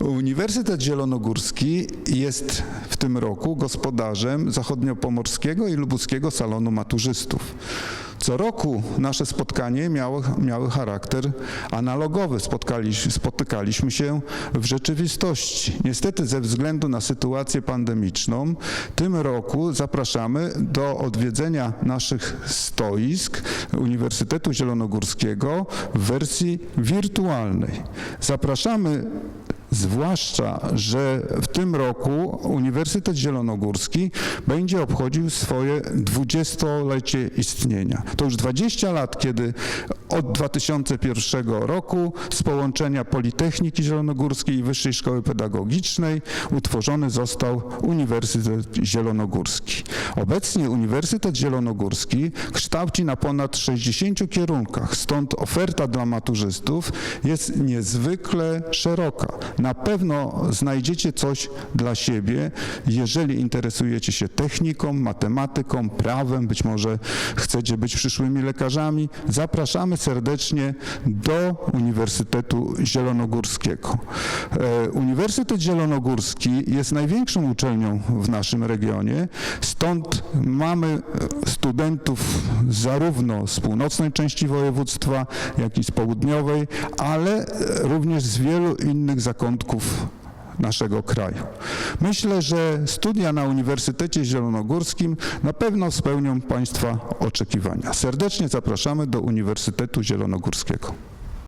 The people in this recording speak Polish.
Uniwersytet Zielonogórski jest w tym roku gospodarzem zachodniopomorskiego i lubuskiego salonu maturzystów. Co roku nasze spotkanie miało, miały charakter analogowy. Spotykaliśmy się w rzeczywistości. Niestety ze względu na sytuację pandemiczną tym roku zapraszamy do odwiedzenia naszych stoisk Uniwersytetu Zielonogórskiego w wersji wirtualnej. Zapraszamy Zwłaszcza, że w tym roku Uniwersytet Zielonogórski będzie obchodził swoje dwudziestolecie istnienia. To już 20 lat, kiedy od 2001 roku z połączenia Politechniki Zielonogórskiej i Wyższej Szkoły Pedagogicznej utworzony został Uniwersytet Zielonogórski. Obecnie Uniwersytet Zielonogórski kształci na ponad 60 kierunkach, stąd oferta dla maturzystów jest niezwykle szeroka. Na pewno znajdziecie coś dla siebie, jeżeli interesujecie się techniką, matematyką, prawem, być może chcecie być przyszłymi lekarzami. Zapraszamy serdecznie do Uniwersytetu Zielonogórskiego. E, Uniwersytet Zielonogórski jest największą uczelnią w naszym regionie, stąd mamy studentów zarówno z północnej części województwa, jak i z południowej, ale również z wielu innych zakątków naszego kraju. Myślę, że studia na Uniwersytecie Zielonogórskim na pewno spełnią Państwa oczekiwania. Serdecznie zapraszamy do Uniwersytetu Zielonogórskiego.